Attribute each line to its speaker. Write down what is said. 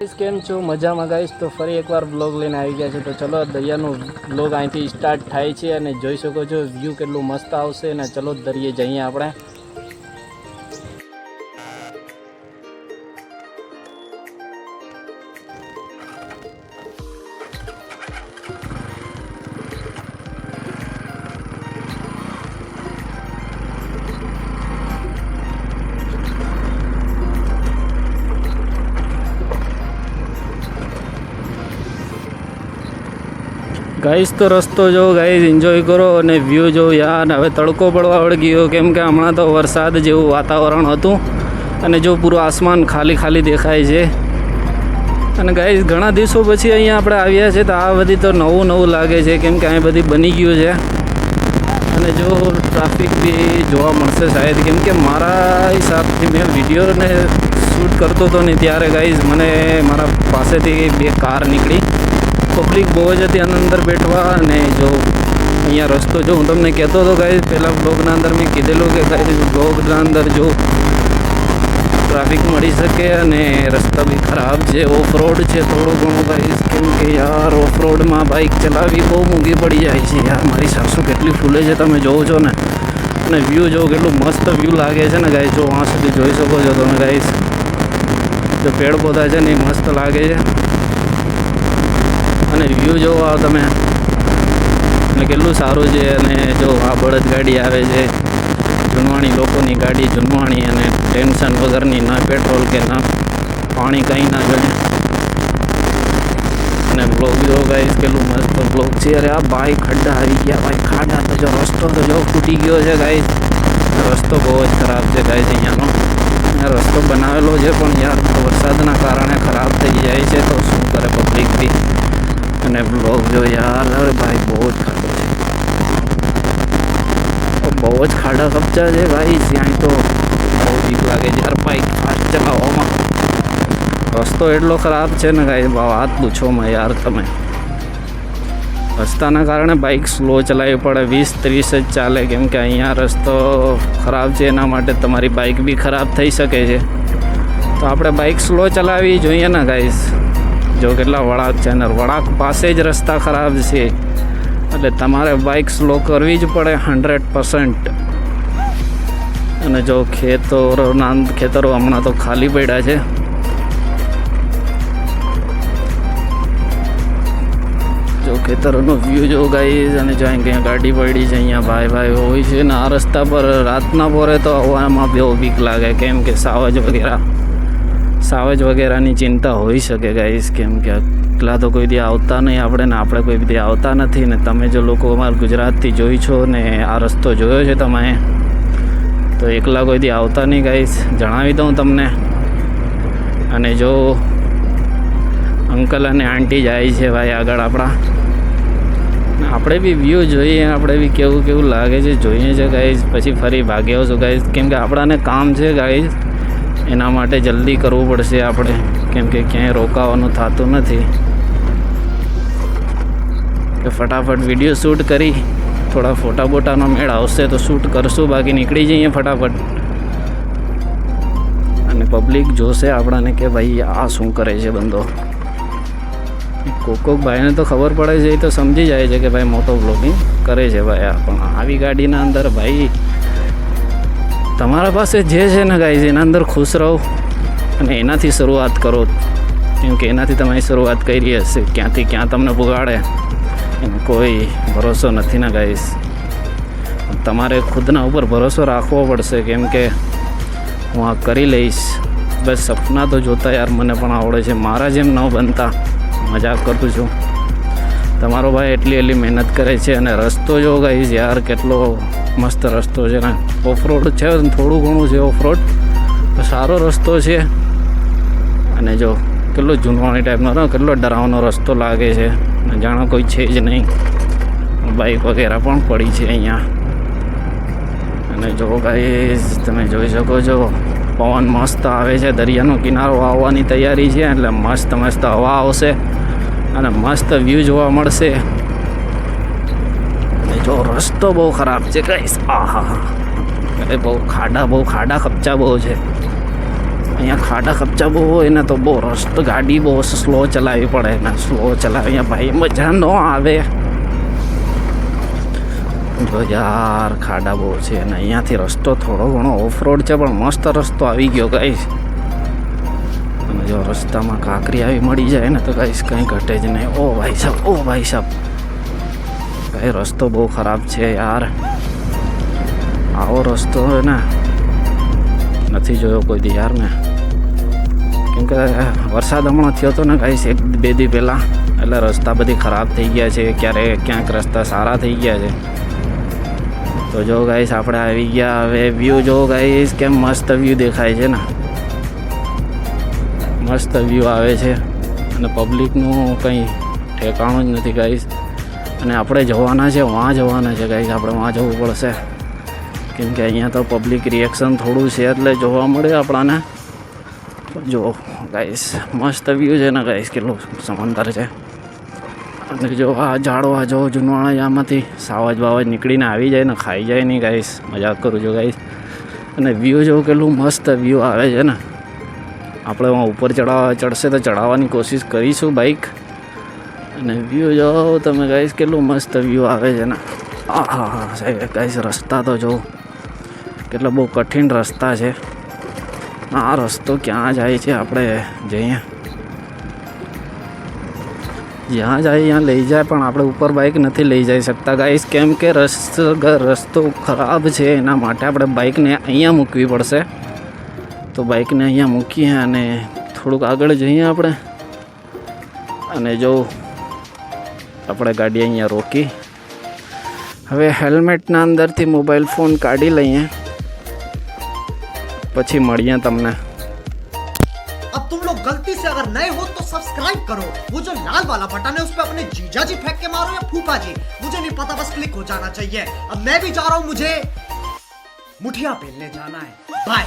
Speaker 1: કેમ છો? મજામાં ગાઈશ તો ફરી એકવાર બ્લોગ લઈને આવી ગયા છે. તો ચલો, દરિયાનો બ્લોગ અહીંથી સ્ટાર્ટ થાય છે અને જોઈ શકો છો વ્યૂ કેટલું મસ્ત આવશે અને ચલો, દરિયે જઈએ આપણે. ગાઈસ તો રસ્તો જો ગાઈસ એન્જોય કરો અને વ્યૂ જો યાર હવે તડકો પડવા વળી ગયો કેમ કે હમણાં તો વરસાદ જેવું વાતાવરણ હતું અને જો પૂરું આસમાન ખાલી ખાલી દેખાય છે. અને ગાઈસ ઘણા દિવસો પછી અહીંયા આપણે આવ્યા છે, તો આ બધી તો નવું નવું લાગે છે, કેમ કે અહીં બધી બની ગયું છે. અને જો ટ્રાફિક બી જોવા મળશે શાયદ, કેમ કે મારા હિસાબથી મેં વિડીયોને શૂટ કરતો હતો ને ત્યારે ગાઈઝ મને મારા પાસેથી બે કાર નીકળી. પબ્લિક બહુ જ હતી આના અંદર બેઠવા અને જો અહીંયા રસ્તો, જો હું તમને કહેતો હતો ગાઈ પહેલાં બ્લોગના અંદર મેં કીધેલું કે ગાઈ બ્લોગના અંદર જો ટ્રાફિક મળી શકે અને રસ્તા બી ખરાબ છે ઓફ રોડ છે થોડું ઘણું ગાઈશ કેમ કે યાર ઓફ રોડમાં બાઇક ચલાવવી બહુ મોંઘી પડી જાય છે યાર, મારી સાસુ કેટલી ફૂલે છે, તમે જોવો છો ને. અને વ્યૂ જો કેટલું મસ્ત વ્યૂ લાગે છે ને ગાઈઝ જો આ સુધી જોઈ શકો છો તમે ગાઈઝ જો પેડ પૌધા છે ને એ મસ્ત લાગે છે. અને વ્યૂ જોવો આવો તમે. અને કેટલું સારું છે અને જો આ બળદ ગાડી આવે છે. જૂનવાણી લોકોની ગાડી, જૂનવાણી અને ટેન્શન વગરની, ના પેટ્રોલ કે ના પાણી કંઈ ના જોઈએ અને બ્લોક જો ગાઈશ કેટલું મસ્ત બ્લોક છે. અરે આ ભાઈ ખડ્ડા આવી ગયા, ભાઈ ખાડા તો જો, રસ્તો તો જો ફૂટી ગયો છે ગાઈશ રસ્તો બહુ જ ખરાબ છે ગાઈશ અહીંયાનો. રસ્તો બનાવેલો છે પણ યાર, વરસાદના કારણે ખરાબ થઈ જાય છે તો શું કરે અને બ્લોગ જો યાર અરે ભાઈ બહુ જ ખાડો છે બહુ જ ખાડા કપચા છે ભાઈ ત્યાં તો બહુ બીક લાગે છે યાર બાઈક ફાસ્ટ ચલાવવામાં રસ્તો એટલો ખરાબ છે ને કાંઈ વાત પૂછોમાં યાર તમે રસ્તાના કારણે બાઇક સ્લો ચલાવવી પડે વીસ ત્રીસ જ ચાલે કેમ કે અહીંયા રસ્તો ખરાબ છે એના માટે તમારી બાઇક બી ખરાબ થઈ શકે છે તો આપણે બાઇક સ્લો ચલાવવી જોઈએ ને ગાઈસ જો કેટલા વળાંક છે અને વળાંક પાસે જ રસ્તા ખરાબ છે. એટલે તમારે બાઇક સ્લો કરવી જ પડે હંડ્રેડ પર્સન્ટ અને જો ખેતરોના ખેતરો હમણાં તો ખાલી પડ્યા છે. જો ખેતરોનો વ્યૂ જો ગાઈ અને જો અહીંયા ગાડી પડી છે, અહીંયા ભાઈ ભાઈ હોય છે ને આ રસ્તા પર, રાતના પોરે તો હવામાં બહુ બીક લાગે, કેમ કે સાવજ વગેરે. સાવજ વગેરેની ચિંતા હોઈ શકે ગાઈશ કેમ કે એકલા તો કોઈ દી આવતા નહીં આપણે ને આપણે કોઈ દી આવતા નથી ને તમે જો લોકો અમારા ગુજરાતથી જોઈ છો ને આ રસ્તો જોયો છે તમે, તો એકલા કોઈ દી આવતા નહીં ગાઈશ જણાવી દઉં તમને. અને જો અંકલ અને આંટી જાય છે ભાઈ આગળ આપણા. આપણે બી વ્યૂ જોઈએ, આપણે બી કેવું કેવું લાગે છે, જોઈએ છે ગાઈઝ પછી ફરી ભાગ્યો છું ગાઈઝ કેમ કે આપણાને કામ છે ગાઈઝ એના માટે જલ્દી કરવું પડશે આપણે. કેમ કે ક્યાંય રોકાવાનું થતું નથી. કે ફટાફટ વીડિયો શૂટ કરી. થોડા ફોટા બોટાનો મેળ આવશે તો શૂટ કરશું. બાકી નીકળી જઈએ ફટાફટ. અને પબ્લિક જોશે આપણાને કે ભાઈ, આ શું કરે છે બંદો? કોક કોક ભાઈને તો ખબર પડે છે, એ તો સમજી જાય છે કે ભાઈ, મોટો બ્લોગિંગ કરે છે ભાઈ આ. પણ આવી ગાડીના અંદર ભાઈ તમારા પાસે જે છે ને ગાઈઝ એના અંદર ખુશ રહો અને એનાથી શરૂઆત કરો. કેમ કે એનાથી તમારી શરૂઆત કરી હશે. ક્યાંથી ક્યાં તમને બગાડે એનો કોઈ ભરોસો નથી ને ગાઈઝ તમારે ખુદના ઉપર ભરોસો રાખવો પડશે. કેમ કે હું આ કરી લઈશ. બસ સપના તો જોતા યાર, મને પણ આવડે છે. મારા જેમ ન બનતા. મજાક કરું છું. તમારો ભાઈ એટલી એટલી મહેનત કરે છે અને રસ્તો જો ગાઈઝ યાર, કેટલો મસ્ત રસ્તો છે ને. ઓફરોડ છે થોડું ઘણું છે ઓફરોડ સારો રસ્તો છે. અને જો, કેટલો જૂનવાણી ટાઈપનો કેટલો ડરાવનો રસ્તો લાગે છે. અને જાણો કોઈ છે જ નહીં. બાઈક વગેરે પણ પડી છે અહીંયા. અને જો ગાઈઝ તમે જોઈ શકો છો, પવન મસ્ત આવે છે. દરિયાનો કિનારો આવવાની તૈયારી છે. એટલે મસ્ત મસ્ત હવા આવશે. અને મસ્ત વ્યૂ જોવા મળશે. જો રસ્તો બહુ ખરાબ છે કહીશ આહા એ બહુ ખાડા બહુ ખાડા ખપચા બહુ છે અહીંયા ખાડા ખપચા બહુ હોય ને તો બહુ રસ્તો ગાડી બહુ સ્લો ચલાવવી પડે ને સ્લો ચલાવી અહીંયા ભાઈ મજા ન આવે જો યાર ખાડા બહુ છે અને અહીંયાથી રસ્તો થોડો ઘણો ઓફ રોડ છે, પણ મસ્ત રસ્તો આવી ગયો ગાઈસ અને જો રસ્તામાં કાંકરી આવી મળી જાય ને, તો ગાઈસ કંઈ ઘટે જ નહીં. ઓ ભાઈ સાહેબ ઓ ભાઈ સાહેબ ભાઈ, રસ્તો બહુ ખરાબ છે યાર. આવો રસ્તો ને. નથી જોયો કોઈ દી યાર મેં. કેમ કે, વરસાદ હમણાં થયો હતો ને ગાઈસ, એક બે દી પહેલાં. એટલે રસ્તા બધી ખરાબ થઈ ગયા છે, ક્યારેક ક્યાંક રસ્તા સારા થઈ ગયા છે. તો જો ગાઈશ આપણે આવી ગયા હવે વ્યૂ જો ગાઈશ કેમ મસ્ત વ્યૂ દેખાય છે ને. મસ્ત વ્યૂ આવે છે. અને પબ્લિકનું કંઈ ઠેકાણું જ નથી ગાઈસ. અને આપણે જવાના છે વાં જવાના છે કંઈક આપણે વાં જવું પડશે. કેમ કે અહીંયા તો પબ્લિક રિએક્શન થોડું છે, એટલે જોવા મળે આપણાને. જો ગાઈસ મસ્ત વ્યૂ છે ને ગાઈસ કેટલું સમંદર છે. અને જો આ ઝાડવા જો જૂનવાણા આમાંથી સાવજ બાવજ નીકળીને આવી જાય ને, ખાઈ જાય નહીં ગાઈસ મજાક કરું છું ગાઈસ અને વ્યૂ જો કેટલું મસ્ત વ્યૂ આવે છે ને. આપણે ઉપર ચડાવવા ચડશે તો ચડાવવાની કોશિશ કરીશું બાઈક અને વ્યૂ જો તમે ગાઈશ કેટલું મસ્ત વ્યૂ આવે છે ને હા હા હા સાહેબ ગાઈસ રસ્તા તો જો કેટલા બહુ કઠિન રસ્તા છે આ રસ્તો ક્યાં જાય છે આપણે જઈએ જ્યાં જાય ત્યાં લઈ જાય પણ આપણે ઉપર બાઇક નથી લઈ જઈ શકતા ગાઈશ કેમ કે રસ્તો રસ્તો ખરાબ છે એના માટે આપણે બાઇકને અહીંયા મૂકવી પડશે તો બાઇકને અહીંયા મૂકીએ અને થોડુંક આગળ જઈએ આપણે અને જો આપણે ગાડી અહીંયા રોકી હવે હેલ્મેટના અંદરથી મોબાઈલ ફોન કાઢી લઈએ પછી મળીએ તમને
Speaker 2: अब तुम लोग गलती से अगर नए हो तो सब्सक्राइब करो वो जो लाल वाला बटन है उस पर अपने जीजा जी फेंक के मारो या फूफा जी मुझे नहीं पता बस क्लिक हो जाना चाहिए अब मैं भी जा रहा हूं मुझे मुठिया पेलने जाना है बाय